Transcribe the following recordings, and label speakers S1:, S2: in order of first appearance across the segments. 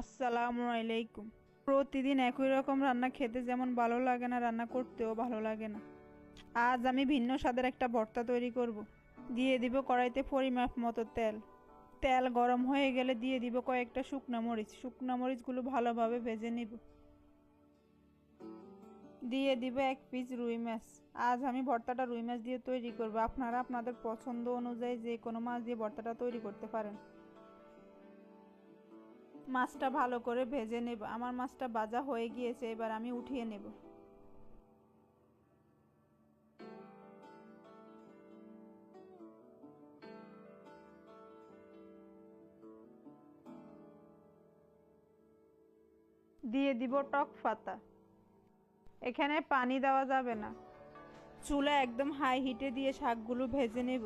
S1: আসসালামু আলাইকুম। প্রতিদিন একই রকম রান্না খেতে যেমন ভালো লাগে না, রান্না করতেও ভালো লাগে না। আজ আমি ভিন্ন স্বাদের একটা ভর্তা তৈরি করব। দিয়ে দিব কড়াইতে পরিমাপ মতো তেল। তেল গরম হয়ে গেলে দিয়ে দিব কয়েকটা শুকনো মরিচ। শুকনো মরিচগুলো ভালোভাবে ভেজে নিব। দিয়ে দিব এক পিস রুই মাছ। আজ আমি ভর্তাটা রুই মাছ দিয়ে তৈরি করব। আপনারা আপনাদের পছন্দ অনুযায়ী যে কোনো মাছ দিয়ে ভর্তাটা তৈরি করতে পারেন। মাছটা ভালো করে ভেজে নেব। আমার মাছটা ভাজা হয়ে গিয়েছে, এবার আমি উঠিয়ে নেব। দিয়ে দিব টক পাতা। এখানে পানি দেওয়া যাবে না। চুলা একদম হাই হিটে দিয়ে শাকগুলো ভেজে নেব।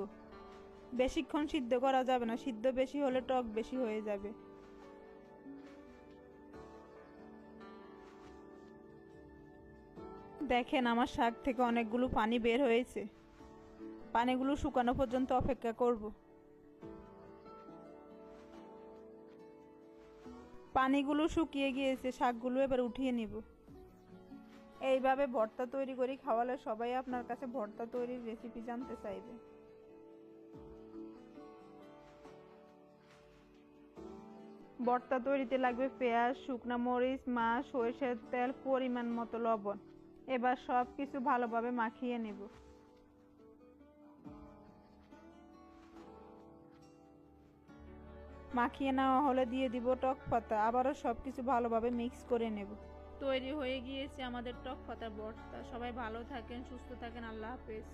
S1: বেশিক্ষণ সিদ্ধ করা যাবে না। সিদ্ধ বেশি হলে টক বেশি হয়ে যাবে। দেখেন আমার শাক থেকে অনেকগুলো পানি বের হয়েছে। পানিগুলো শুকানো পর্যন্ত অপেক্ষা করব। পানিগুলো শুকিয়ে গিয়েছে, শাকগুলো এবার উঠিয়ে নিব। এইভাবে ভর্তা তৈরি করি খাওয়ালে সবাই আপনার কাছে ভর্তা তৈরির রেসিপি জানতে চাইবে। ভর্তা তৈরিতে লাগবে পেঁয়াজ, শুকনো মরিচ, মাছ, সরিষার তেল, পরিমাণ মতো লবণ। এবার সব কিছু ভালোভাবে মাখিয়ে নেব। মাখিয়ে নেওয়া হলে দিয়ে দিব টক পাতা, আবারও সব কিছু ভালোভাবে মিক্স করে নেব। তৈরি হয়ে গিয়েছে আমাদের টক পাতা ভর্তা সবাই ভালো থাকেন, সুস্থ থাকেন, আল্লাহ হাফেজ।